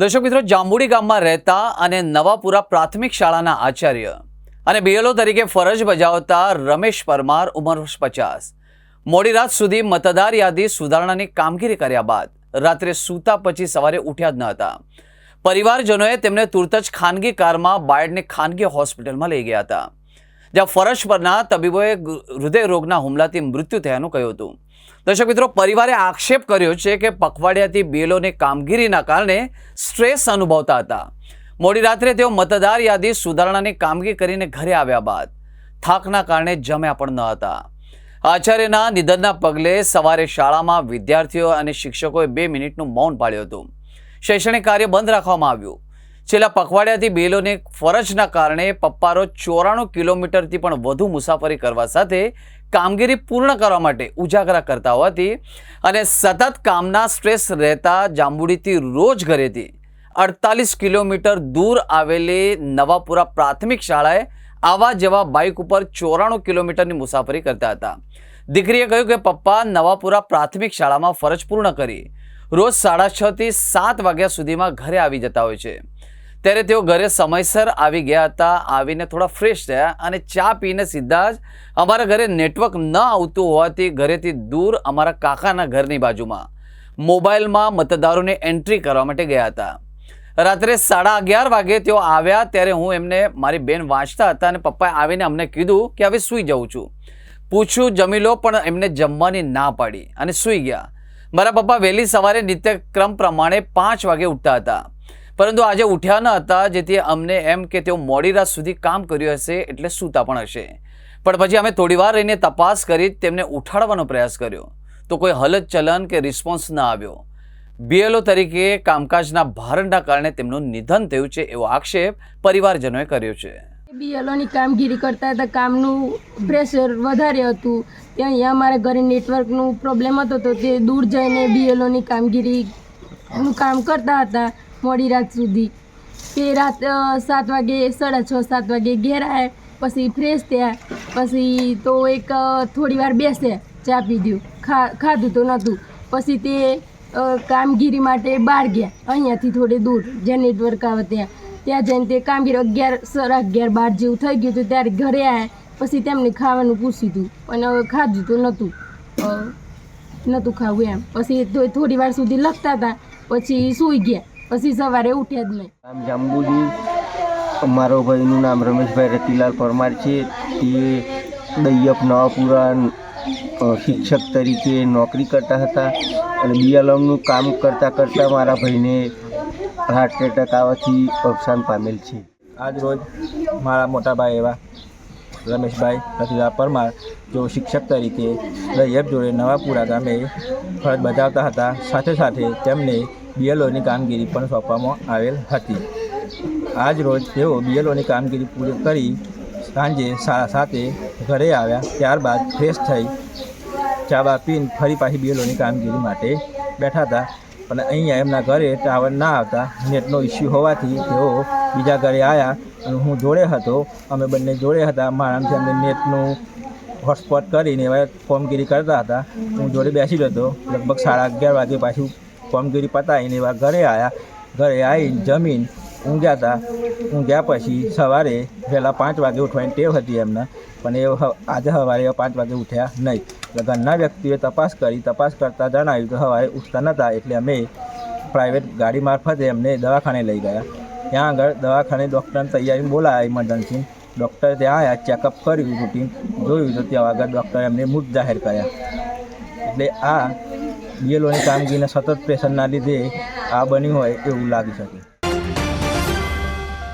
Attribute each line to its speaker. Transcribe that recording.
Speaker 1: દર્શક મિત્રો, જાંબુડી ગામમાં રહેતા અને નવાપુરા પ્રાથમિક શાળાના આચાર્ય અને બીએલઓ તરીકે ફરજ બજાવતા રમેશ પરમાર ઉંમર પચાસ. મોડી રાત સુધી મતદાર યાદી સુધારણાની કામગીરી કર્યા બાદ રાત્રે સૂતા પછી સવારે ઉઠ્યા જ ન હતા. પરિવારજનોએ તેમને તુરત જ ખાનગી કારમાં બાયડને ખાનગી હોસ્પિટલમાં લઈ ગયા હતા. જ્યાં ફરજ પરના તબીબોએ હૃદયરોગના હૃદય રોગના હુમલાથી મૃત્યુ થયાનું કહ્યું હતું. દર્શક મિત્રો, પરિવારે આક્ષેપ કર્યો છે કે પખવાડિયાથી બીએલઓની કામગીરીના કારણે સ્ટ્રેસ અનુભવતા હતા. મોડી રાત્રે તેઓ મતદાર યાદી સુધારણાની કામગીરી કરીને ઘરે આવ્યા બાદ થાકના કારણે જમ્યા પણ ન હતા. આચાર્યના નિધનના પગલે સવારે શાળામાં વિદ્યાર્થીઓ અને શિક્ષકોએ બે મિનિટનું મૌન પાળ્યું હતું. શૈક્ષણિક કાર્ય બંધ રાખવામાં આવ્યું. છેલ્લા પખવાડિયાથી બેલોની ફરજના કારણે પપ્પારો ચોરાણું કિલોમીટરથી પણ વધુ મુસાફરી કરવા સાથે કામગીરી પૂર્ણ કરવા માટે ઉજાગરા કરતા હોવાથી અને સતત કામના સ્ટ્રેસ રહેતા જાંબુડીથી રોજ ઘરેથી અડતાલીસ કિલોમીટર દૂર આવેલી નવાપુરા પ્રાથમિક શાળાએ આવા જવા બાઇક ઉપર ચોરાણું કિલોમીટરની મુસાફરી કરતા હતા. દીકરીએ કહ્યું કે પપ્પા નવાપુરા પ્રાથમિક શાળામાં ફરજ પૂર્ણ કરી રોજ સાડા છથી સાત વાગ્યા સુધીમાં ઘરે આવી જતા હોય છે. ત્યારે તેઓ ઘરે સમયસર આવી ગયા હતા. આવીને થોડા ફ્રેશ થયા અને ચા પીને સીધા જ અમારા ઘરે નેટવર્ક ન આવતું હોવાથી ઘરેથી દૂર અમારા કાકાના ઘરની બાજુમાં મોબાઈલમાં મતદારોને એન્ટ્રી કરવા માટે ગયા હતા. રાત્રે સાડા અગિયાર વાગે તેઓ આવ્યા ત્યારે હું એમને, મારી બેન વાંચતા હતા અને પપ્પાએ આવીને અમને કીધું કે હવે સૂઈ જાઉં છું. પૂછ્યું જમી લો પણ એમને જમવાની ના પાડી. અને સૂઈ ગયા. મારા પપ્પા વહેલી સવારે નિત્યક્રમ પ્રમાણે પાંચ વાગે ઉઠતા હતા. પરંતુ આજે ઉઠ્યા ન હતા, જેથી અમને એમ કે તેઓ મોડી રાત સુધી કામ કર્યું હશે એટલે સૂતા પણ હશે. પણ પછી અમે થોડીવાર રહીને તપાસ કરી તેમને ઉઠાડવાનો પ્રયાસ કર્યો. તો કોઈ હલનચલન કે રિસ્પોન્સ ન આવ્યો. બીએલઓ તરીકે કામકાજના ભારણના કારણે તેમનું નિધન થયું છે એવો આક્ષેપ પરિવારજનોએ કર્યો છે.
Speaker 2: બીએલઓની કામગીરી કરતા હતા, કામનું પ્રેશર વધારે હતું. ત્યાં અહીંયા અમારા ઘરે નેટવર્કનું પ્રોબ્લેમ હતો, તો તે દૂર જઈને બીએલઓની કામગીરીનું કામ કરતા હતા. મોડી રાત સુધી. તે રાત સાત વાગે, સાડા છ, સાત વાગે ઘેર આવે પછી ફ્રેશ થયા, પછી તો એક થોડી વાર બેસે, ચા પીધું ખા, ખાધું તો નહોતું. પછી તે કામગીરી માટે બહાર ગયા. અહીંયાથી થોડે દૂર જ્યાં નેટવર્ક આવે ત્યાં. ત્યાં જઈને તે કામગીરી અગિયાર, સાડા અગિયાર, બાર જેવું થઈ ગયું હતું, ત્યારે ઘરે આવ્યા પછી તેમને ખાવાનું પૂછ્યું હતું અને હવે ખાધું તો નહોતું. નહોતું ખાવું એમ. પછી થોડી વાર સુધી લખતા હતા. પછી સૂઈ ગયા. પછી સવારે ઉઠ્યા જ નહીં.
Speaker 3: નામ જાંબુજી. મારો ભાઈનું નામ રમેશભાઈ રતિલાલ પરમાર છે. તે દૈયપ નવાપુરા શિક્ષક તરીકે નોકરી કરતા હતા અને બીએલએમનું કામ કરતાં કરતાં મારા ભાઈને હાર્ટ એટેક આવવાથી અવસાન પામેલ છે.
Speaker 4: આજ રોજ મારા મોટા ભાઈ એવા રમેશભાઈ રતિલાલ પરમાર જો શિક્ષક તરીકે દૈયપ જોડે નવાપુરા ગામે ફરજ બજાવતા હતા સાથે સાથે તેમને બીએલઓની કામગીરી પણ સોંપવામાં આવેલ હતી. આજ રોજ તેઓ બીએલઓની કામગીરી પૂરી કરી સાંજે સાતે ઘરે આવ્યા, ત્યારબાદ ફ્રેશ થઈ ચા બા પીને ફરી પાછી બીએલઓની કામગીરી માટે બેઠા હતા પણ અહીંયા એમના ઘરે ટાવર ના આવતા નેટનો ઇસ્યુ હોવાથી તેઓ બીજા ઘરે આવ્યા અને હું જોડે હતો, અમે બંને જોડે હતા, મારાથી અમને નેટનું હોટસ્પોટ કરીને એવા કામગીરી કરતા હતા. હું જોડે બેસી રહ્યો હતો, લગભગ સાડા અગિયાર વાગે પાછું કામગીરી પતાવીને એવા ઘરે આવ્યા ઘરે આવીને જમીન ઊંઘ્યા હતા ઊંઘ્યા પછી સવારે વહેલા પાંચ વાગે ઉઠવાની ટેવ હતી એમને. પણ એ આજે સવારે પાંચ વાગે ઉઠ્યા નહીં. એટલે ઘરના વ્યક્તિએ તપાસ કરી. તપાસ કરતાં જણાવ્યું કે સવારે ઉઠતા નહોતા એટલે અમે પ્રાઇવેટ ગાડી મારફતે એમને દવાખાને લઈ ગયા. ત્યાં આગળ દવાખાને ડૉક્ટરને તૈયારી બોલાયા ઇમરજન્સી ડૉક્ટર ત્યાં આવ્યા ચેકઅપ કર્યું રૂટીન જોયું તો ત્યાં આગળ ડૉક્ટર એમને મૃત જાહેર કર્યા. એટલે આ બીએલઓની કામગીરીના સતત પ્રેશરના લીધે આ બન્યું હોય એવું લાગી શકે.